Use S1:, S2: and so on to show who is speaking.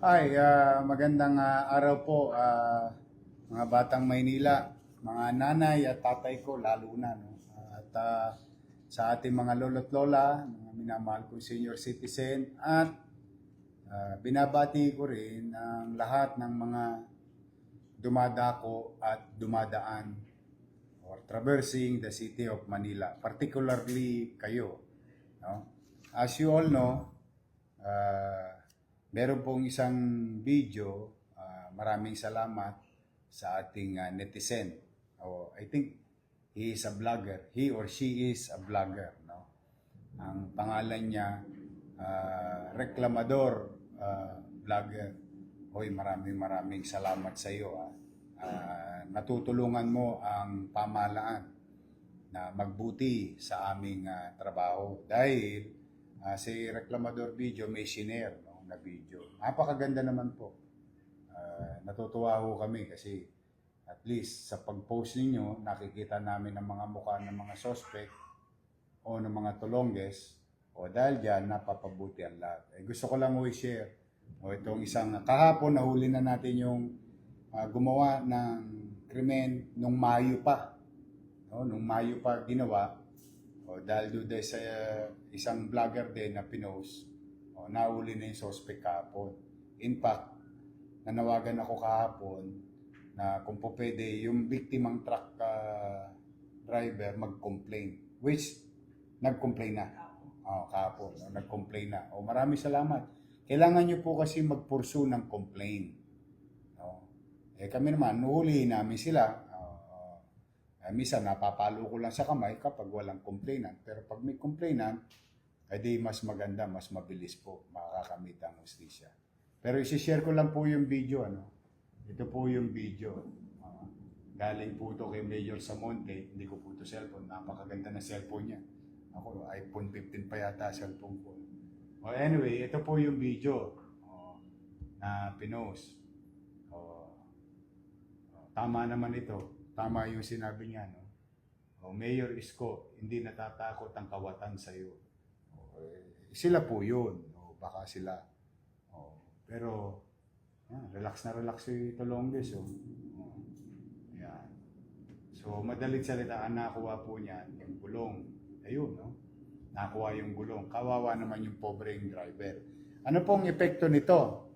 S1: Hi, ah, magandang ah, araw po ah, mga batang Maynila, mga nanay at tatay ko lalo na. No? At ah, sa ating mga lolo't lola, mga minamahal kong senior citizen at ah, binabati ko rin ang lahat ng mga dumadako at dumadaan or traversing the city of Manila, particularly kayo. No? As you all know, ah, meron pong isang video, ah, maraming salamat sa ating ah, netizen. Oh, I think he is a vlogger. He or she is a vlogger. No? Ang pangalan niya, ah, Reklamador ah, Vlogger. Hoy, maraming maraming salamat sa iyo. Ah. Ah, natutulungan mo ang pamahalaan na magbuti sa aming ah, trabaho dahil ah, si Reklamador Video may shinare no, na video. Napakaganda naman po. Ah, natutuwa ho kami kasi at least sa pag-post ninyo, nakikita namin ang mga mukha ng mga suspect o ng mga tulongges o dahil dyan, napapabuti ang lahat. Eh, gusto ko lang ho i-share. O itong isang kahapon, nahuli na natin yung ah, gumawa ng krimen nung Mayo pa. No, nung Mayo pa ginawa, o dahil doon sa uh, isang vlogger din na pinost, o nahuli na yung suspect kahapon. In fact, nanawagan ako kahapon na kung po pwede yung biktimang truck ah, driver mag-complain. Which, nag-complain na. Oh, kahapon, no, nag-complain na. O maraming salamat. Kailangan nyo po kasi mag-pursue ng complaint. No? Eh kami naman, nuhulihin namin sila. Uh, eh, minsan napapalo ko lang sa kamay kapag walang complainant. Pero pag may complainant, eh di mas maganda, mas mabilis po makakamit ang hustisya. Pero isi-share ko lang po yung video. Ano? Ito po yung video. Ah, galing po to kay Mayor Samonte. Hindi ko po to cellphone. Napakaganda na cellphone niya. Ako, iPhone 15 pa yata cellphone ko. Oh, anyway, ito po yung video oh, na pinost. Oh, tama naman ito. Tama yung sinabi niya. No? Oh, Mayor Isko, hindi natatakot ang kawatan sa iyo. Eh, sila po yun. Oh, baka sila. Oh, pero, ah, relax na relax si Tolonges. Oh. Oh, yan. So, madalit salita, ang nakuha po niya, yung gulong. Ayun, no? Nakuha yung gulong. Kawawa naman yung pobreng driver. Ano pong epekto nito?